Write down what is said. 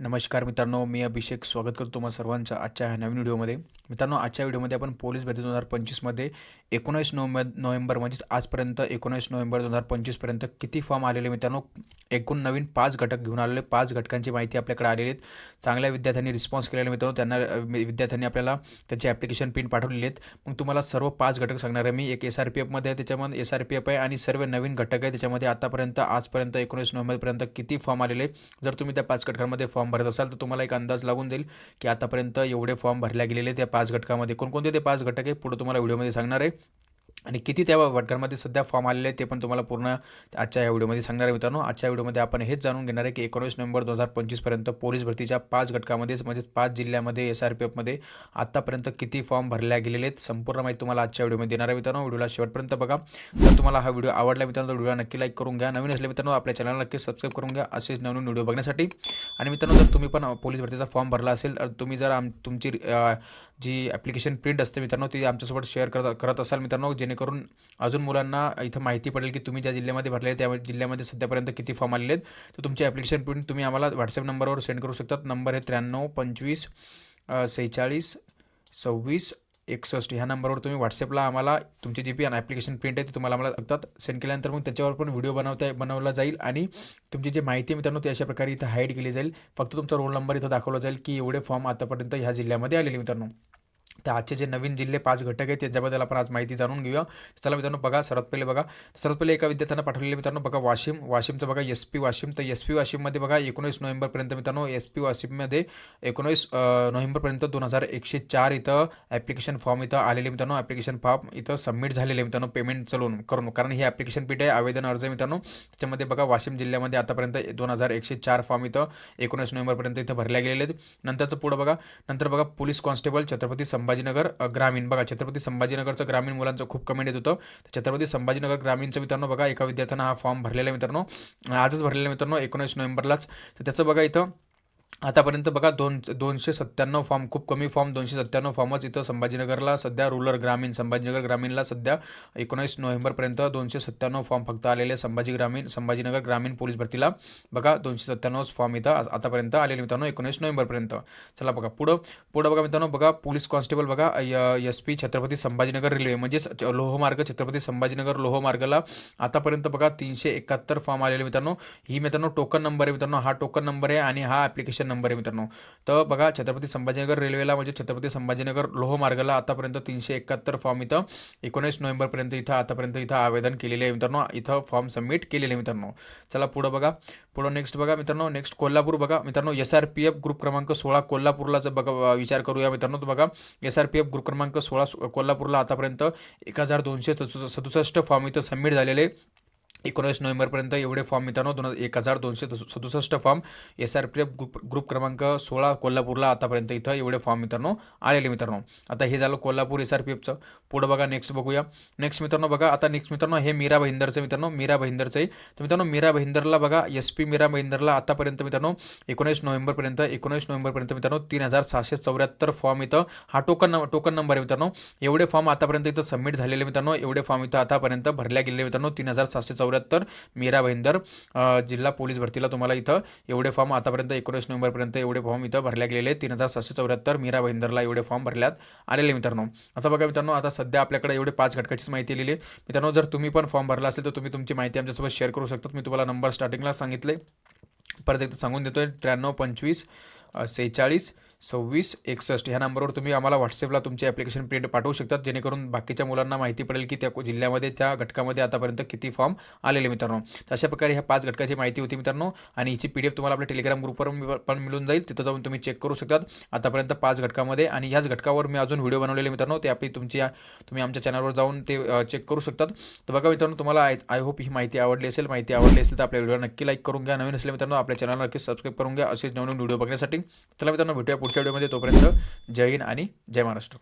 नमस्कार मित्रांनो मी अभिषेक. स्वागत करतो तुम्हा सर्वांचं आजच्या ह्या नवीन व्हिडिओमध्ये. मित्रांनो आजच्या व्हिडिओमध्ये आपण पोलीस भरती दोन हजार पंचवीसमध्ये एकोणीस नोव्हेंबर नोव्हेंबर म्हणजेच आजपर्यंत एकोणीस नोव्हेंबर दोन हजार पंचवीसपर्यंत किती फॉर्म आलेले मित्रांनो? एकूण नवीन पाच घटक घेऊन आलेले पाच घटकांची माहिती आपल्याकडे आलेली आहेत. चांगल्या विद्यार्थ्यांनी रिस्पॉन्स केलेले मित्रांनो त्यांना विद्यार्थ्यांनी आपल्याला त्याची ॲप्लिकेशन पिन पाठवलेले आहेत. मग तुम्हाला सर्व पाच घटक सांगणार आहे मी. एक एस आर पी एफमध्ये आहे त्याच्यामध्ये एस आर पी एफ आहे आणि सर्व नवीन घटक आहे. त्याच्यामध्ये आतापर्यंत आजपर्यंत एकोणीस नोव्हेंबरपर्यंत किती फॉर्म आलेले जर तुम्ही त्या पाच घटकांमध्ये फॉर्म भरत असाल तर तुम्हाला एक अंदाज लागून जाईल की आतापर्यंत एवढे फॉर्म भरल्या गेलेले त्या पाच घटकामध्ये कोणकोणते ते पाच घटक आहे पुढे तुम्हाला व्हिडिओमध्ये सांगणार आहे. आणि किती त्या घटकांमध्ये सध्या फॉर्म आलेले आहेत ते पण तुम्हाला पूर्ण आजच्या या व्हिडिओमध्ये सांगणार आहे मित्रांनो. आजच्या व्हिडिओमध्ये आपण हेच जाणून घेणार आहे की एकोणीस नोव्हेंबर दोन हजार पंचवीसपर्यंत पोलीस भरतीच्या पाच घटकामध्येच म्हणजेच पाच जिल्ह्यामध्ये एस आर पी एफमध्ये आत्तापर्यंत किती फॉर्म भरल्या गेलेले आहेत संपूर्ण माहिती तुम्हाला आजच्या व्हिडिओमध्ये देणार आहे मित्रांनो. व्हिडिओला शेवटपर्यंत बघा. जर तुम्हाला हा व्हिडिओ आवडला मित्रांनो व्हिडिओला नक्की लाईक करून घ्या. नवीन असले मित्रांनो आपल्या चॅनलला नक्की सबस्क्राईब करून घ्या. असेच नवीन व्हिडिओ बघण्यासाठी. आणि मित्रांनो जर तुम्ही पण पोलीस भरतीचा फॉर्म भरला असेल तर तुम्ही जर आम तुमची जी ॲप्लिकेशन प्रिंट असते मित्रांनो ती आमच्यासोबत शेअर करत करत असाल मित्रांनो जे जेणेकरून अजून मुलांना इथं माहिती पडेल की तुम्ही ज्या जिल्ह्यामध्ये भरले त्या जिल्ह्यामध्ये सध्यापर्यंत किती फॉर्म आलेले आहेत. तर तुमची ॲप्लिकेशन प्रिंट तुम्ही आम्हाला व्हॉट्सअप नंबरवर सेंड करू शकतात. नंबर आहे त्र्याण्णव पंचवीस सेहेचाळीस सव्वीस एकसष्ट. ह्या नंबरवर तुम्ही व्हॉट्सअपला आम्हाला तुमची जी पी ॲप्लिकेशन प्रिंट आहे ती तुम्हाला आम्हाला लागतात सेंड केल्यानंतर मग त्याच्यावर पण व्हिडिओ बनवता बनवला जाईल आणि तुमची जी माहिती आहे मित्रांनो ती अशा प्रकारे इथं हाईड केली जाईल. फक्त तुमचा रोल नंबर इथं दाखवला जाईल की एवढे फॉर्म आतापर्यंत ह्या जिल्ह्यामध्ये आलेले मित्रांनो. तर आजचे जे नवीन जिल्हे पाच घटक आहेत त्याच्याबद्दल आपण आज माहिती जाणून घेऊया. चला मित्रांनो बघा सर्वात पहिले बघा. सर्वात पहिले एका विद्यार्थ्यांना पाठवलेले मित्रांनो बघा वाशिम. वाशिमचं बघा एस पी वाशिम. तर एस पी वाशिममध्ये बघा एकोणीस नोव्हेंबरपर्यंत मित्रांनो एस पी वाशिममध्ये एकोणीस नोव्हेंबरपर्यंत दोन हजार एकशे चार इथं ॲप्लिकेशन फॉर्म इथं आलेले मित्रांनो. ॲप्लिकेशन फॉर्म इथं सबमिट झालेले मित्रांनो पेमेंट चलून करून. कारण हे ॲप्लिकेशन पीठ आहे आवेदन अर्ज मित्रांनो. त्याच्यामध्ये बघा वाशिम जिल्ह्यामध्ये आतापर्यंत दोन हजार एकशे चार फॉर्म इथं एकोणीस नोव्हेंबरपर्यंत इथं भरल्या गेलेले आहेत. नंतरचं पुढं बघा. नंतर बघा पोलीस कॉन्स्टेबल छत्रपती संभाजीनगर ग्रामीण. बघा छत्रपती संभाजीनगरचं ग्रामीण मुलांचं खूप कमेंट येत होतं. तर छत्रपती संभाजीनगर ग्रामीणचं मित्रांनो बघा एका विद्यार्थ्यांना हा फॉर्म भरलेला आहे मित्रांनो. आजच भरलेला मित्रांनो एकोणीस नोव्हेंबरलाच. तर त्याचं बघा इथं आतापर्यंत बघा दोन दोनशे सत्त्याण्णव फॉर्म खूप कमी फॉर्म दोनशे सत्त्याण्णव फॉर्मच इथं संभाजीनगरला सध्या रुरल ग्रामीण संभाजीनगर ग्रामीणला सध्या एकोणीस नोव्हेंबरपर्यंत दोनशे सत्त्याण्णव फॉर्म फक्त आलेले संभाजी ग्रामीण संभाजीनगर ग्रामीण पोलीस भरतीला. बघा दोनशे सत्त्याण्णव फॉर्म इथं आतापर्यंत आलेले मित्रांनो एकोणीस नोव्हेंबरपर्यंत. चला बघा पुढं पुढं बघा मित्रांनो बघा पोलीस कॉन्स्टेबल बघा S P Chhatrapati Sambhajinagar railway म्हणजेच लोहमार्ग छत्रपती संभाजीनगर लोहमार्गला आतापर्यंत बघा तीनशे एकाहत्तर फॉर्म आलेले मित्रांनो. ही मित्रांनो टोकन नंबर आहे मित्रांनो हा टोकन नंबर आहे आणि हा ॲप्लिकेशन नंबर आहे मित्रांनो. तर बघा छत्रपती संभाजीनगर रेल्वेला म्हणजे छत्रपती संभाजीनगर लोहमार्गाला आतापर्यंत तीनशे एकाहत्तर फॉर्म इथं एकोणीस नोव्हेंबरपर्यंत इथं आतापर्यंत इथं आवेदन केलेले आहे मित्रांनो. इथं फॉर्म सबमिट केलेले आहे मित्रांनो. चला पुढं बघा. पुढं नेक्स्ट बघा मित्रांनो. नेक्स्ट कोल्हापूर बघा. मित्रांनो S R P F group क्रमांक सोळा कोल्हापूरला जर बघा विचार करूया मित्रांनो. तर बघा S R P F group क्रमांक सोळा कोल्हापूरला आतापर्यंत एक हजार दोनशे सदुसष्ट फॉर्म इथं सबमिट झालेले एकोणीस नोव्हेंबरपर्यंत एवढे फॉर्म मित्रांनो दोन एक हजार दोनशे सदुसष्ट form S R P F group group क्रमांक सोळा कोल्हापूरला आतापर्यंत इथं एवढे फॉर्म मित्रांनो आलेले मित्रांनो आता हे झालं कोल्हापूर एस आर पी एफचं पुढं बघा नेक्स्ट बघूया. नेक्स्ट मित्रांनो बघा आता नेक्स्ट मित्रांनो हे मीरा भाईंदरचं मित्रांनो मीरा भाईंदरचं आहे तर मित्रांनो मीरा भाईंदरला बघा एस पी मीरा बहिंदरला आतापर्यंत मित्रांनो एकोणीस नोव्हेंबरपर्यंत एकोणीस नोव्हेंबरपर्यंत मित्रांनो तीन हजार सहाशे चौऱ्याहत्तर फॉर्म इथं. हा टोकन नंबर टोकन नंबर आहे मित्रांनो एवढे फॉर्म आतापर्यंत इथं सबमिट झालेले मित्रांनो एवढे फॉर्म इथं आतापर्यंत भरल्या गेलेले मित्रांनो तीन हजार सहाशे तर मीरा भाईंदर जिल्हा पोलीस भरतीला तुम्हाला इथं एवढे फॉर्म आतापर्यंत एकोणीस नोव्हेंबरपर्यंत एवढे फॉर्म इथं भरले गेलेले तीन हजार सहाशे चौऱ्याहत्तर मीरा भाईंदरला एवढे फॉर्म भरल्यात. आलेले मित्रांनो आता बघा मित्रांनो आता सध्या आपल्याकडे एवढे पाच घटकाचीच माहिती लिहिली मित्रांनो जर तुम्ही पण फॉर्म भरला असेल तर तुम्ही तुमची माहिती आमच्यासोबत शेअर करू शकता. मी तुम्हाला नंबर स्टार्टिंगला सांगितले. परत एकदा सांगून देतोय त्र्याण्णव पंचवीस सेहेचाळीस सव्वीस एकसष्ट ह्या नंबरवर तुम्ही आम्हाला व्हॉट्सअपला तुमची ॲप्लिकेशन प्रिंट पाठवू शकतात जेणेकरून बाकीच्या मुलांना माहिती पडेल की त्या जिल्ह्यामध्ये त्या घटकामध्ये आतापर्यंत किती फॉर्म आलेले मित्रांनो. तर अशा प्रकारे ह्या पाच घटकाची माहिती होती मित्रांनो आणि हिची पी डी एफ तुम्हाला आपल्या टेलिग्राम ग्रुपवर पण मिळून जाईल. तिथं जाऊन तुम्ही चेक करू शकतात आतापर्यंत पाच घटकामध्ये आणि ह्याच घटकावर मी अजून व्हिडिओ बनवलेले मित्रांनो ते आपली तुमची तुम्ही आमच्या चॅनलवर जाऊन ते चेक करू शकतात. तर बघा मित्रांनो तुम्हाला आय आय होप ही माहिती आवडली असेल माहिती आवडली असेल तर आपल्या व्हिडिओ नक्की लाईक करून घ्या. नवीन असले मित्रांनो आपल्या चॅनलला नक्की सबस्क्राईब करून घ्या. असेच नवीन व्हिडिओ बघण्यासाठी चला मित्रांनो भेटूया पुढच्या व्हिडिओमध्ये तोपर्यंत जय हिंद आणि जय महाराष्ट्र.